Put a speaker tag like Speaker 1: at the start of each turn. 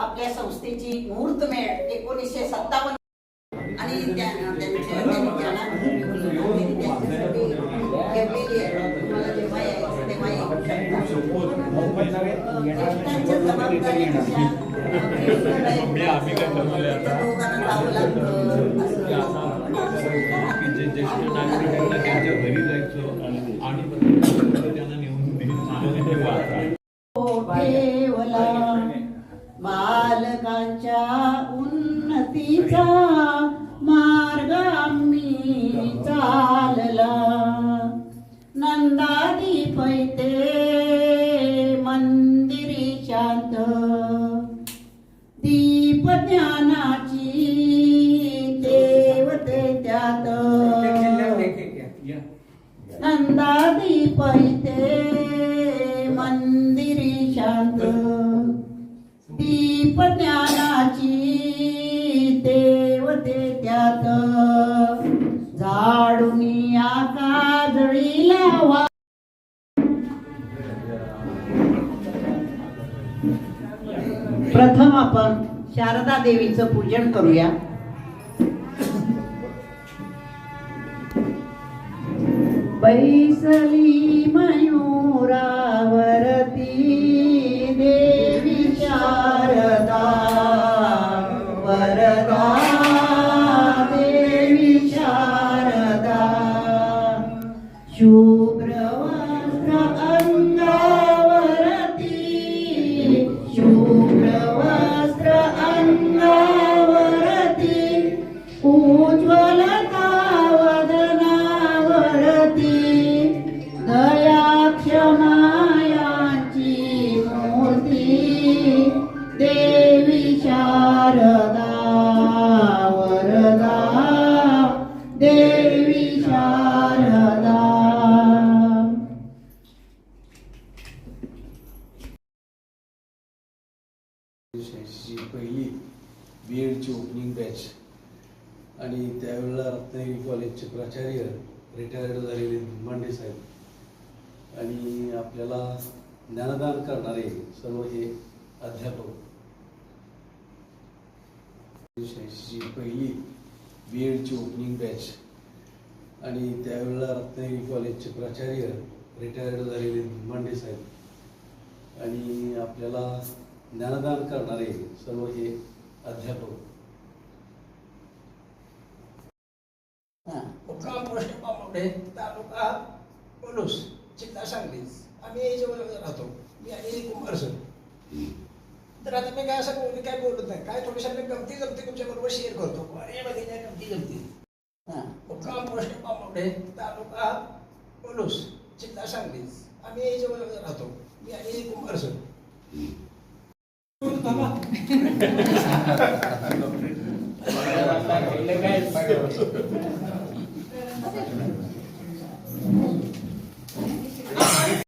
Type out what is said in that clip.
Speaker 1: आपल्या संस्थेची मुहूर्तमेळ एकोणीसशे सत्तावन्न. आणि आहे. तुम्हाला जेव्हा यायचं तेव्हा जावं लागतं
Speaker 2: जे ज्येष्ठ नागरिक आहेत ना, त्यांच्या घरी जायचं आणि
Speaker 1: उन्नतीचा मार्ग आम्ही चालला. नंदादी पैते मंदिरी शांत दीप ज्ञानाची देवते त्यात. नंदादी पैते मंदिरी शांत दीप ज्ञानाची देवते त्यात. झाडून आका लावा प्रथम आपण शारदा देवीचं पूजन करूया. बैसली मयूरावरती que o
Speaker 3: शहाऐंशीची पहिली बी एडची ओपनिंग बॅच आणि त्यावेळेला रत्नागिरी कॉलेजचे प्राचार्य रिटायर्ड झालेले मांडे साहेब. आणि आपल्याला ज्ञानदान करणारे सर्व हे अध्यापक. शहाऐंशीची पहिली बी एडची ओपनिंग बॅच आणि त्यावेळेला रत्नागिरी कॉलेजचे प्राचार्य रिटायर्ड झालेले मांडे साहेब. आणि आपल्याला ज्ञानदान करणारे सर्व हे अध्यापक.
Speaker 4: मुक्काम पोस्ट पामुडे तालुका पलूस जिल्हा सांगली आम्ही याच्यावर राहतो. मी आणि कुंभार सर. तर आता मी काय असं बोलू काय बोलत नाही. काय थोडीशा मी गमती गमती तुमच्या बरोबर शेअर करतो. अरे मध्ये काय गमती गमती मुक्काम पोस्ट पामुडे तालुका पलूस जिल्हा सांगली आम्ही याच्यावर राहतो. मी आणि Kumbhar sir. sama. Para, para, para,